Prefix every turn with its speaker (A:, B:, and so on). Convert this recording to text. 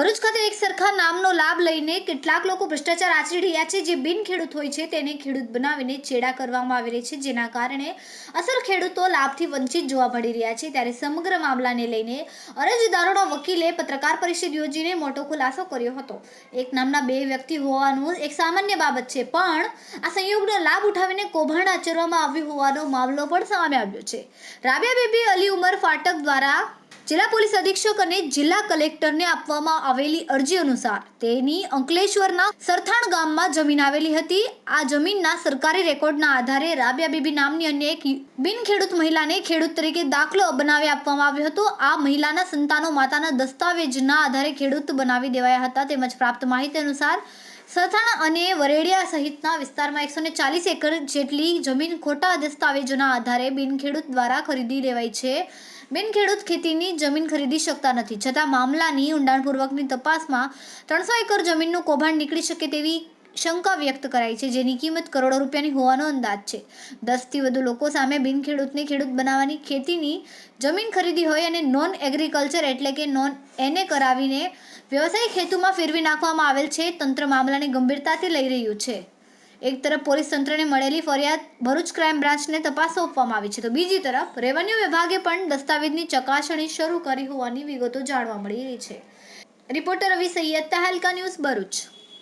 A: ભરૂચ ખાતે એક સરખા નામનો લાભ લઈને કેટલાક લોકો ભ્રષ્ટાચાર આચરી રહ્યા છે. જે બિન ખેડૂત હોય છે, તેને ખેડૂત બનાવીને ચેડા કરવામાં આવી રહી છે, જેના કારણે અસર ખેડૂતો લાભથી વંચિત જોવા મળી રહ્યા છે. ત્યારે સમગ્ર મામલાને લઈને અરજદારોના વકીલે પત્રકાર પરિષદ યોજીને મોટો ખુલાસો કર્યો હતો. એક નામના બે વ્યક્તિ હોવાનું એક સામાન્ય બાબત છે, પણ આ સંયોગનો લાભ ઉઠાવીને કૌભાંડ આચરવામાં આવ્યું હોવાનો મામલો પણ સામે આવ્યો છે. રાબિયા બેબી અલી ઉમર ફાટક દ્વારા જિલ્લા પોલીસ અધિક્ષક અને જિલ્લા કલેક્ટરને આપવામાં આવેલી અરજી અનુસાર તેની અંકલેશ્વરના સરથાણ ગામમાં જમીન આવેલી હતી. આ જમીનના સરકારી રેકોર્ડના આધારે રાબિયા બીબી નામની અન્ય એક બિનખેડૂત મહિલાને ખેડૂત તરીકે દાખલો બનાવી આપવામાં આવ્યો હતો. આ મહિલાના સંતાનો માતાના દસ્તાવેજના આધારે ખેડૂત બનાવી દેવાયા હતા તેમજ પ્રાપ્ત માહિતી અનુસાર સરથાણા અને વરેડિયા સહિતના વિસ્તારમાં એકસો ને ચાલીસ એકર જેટલી જમીન ખોટા દસ્તાવેજોના આધારે બિનખેડૂત દ્વારા ખરીદી લેવાઈ છે. બિનખેડૂત ખેતીની જમીન ખરીદી શકતા નથી. છતાં મામલાની ઊંડાણપૂર્વકની તપાસમાં ત્રણસો એકર જમીનનું કૌભાંડ નીકળી શકે તેવી શંકા વ્યક્ત કરાઈ છે. જેની કિંમત કરોડો રૂપિયાની હોવાનો અંદાજ છે. દસથી વધુ લોકો સામે બિનખેડૂતને ખેડૂત બનાવવાની ખેતીની જમીન ખરીદી હોય અને નોન એગ્રીકલ્ચર એટલે કે નોન એને કરાવીને વ્યવસાયિક હેતુમાં ફેરવી નાખવામાં આવેલ છે તંત્ર મામલાને ગંભીરતાથી લઈ રહ્યું છે. એક તરફ પોલીસ તંત્રને મળેલી ફરિયાદ ભરૂચ ક્રાઇમ બ્રાન્ચને તપાસ સોંપવામાં આવી છે. તો બીજી તરફ રેવન્યુ વિભાગે પણ દસ્તાવેજની ચકાસણી શરૂ કરી હોવાની વિગતો જાણવા મળી રહી છે. Reporter Ravi Saiyad Tehelka news Bharuch.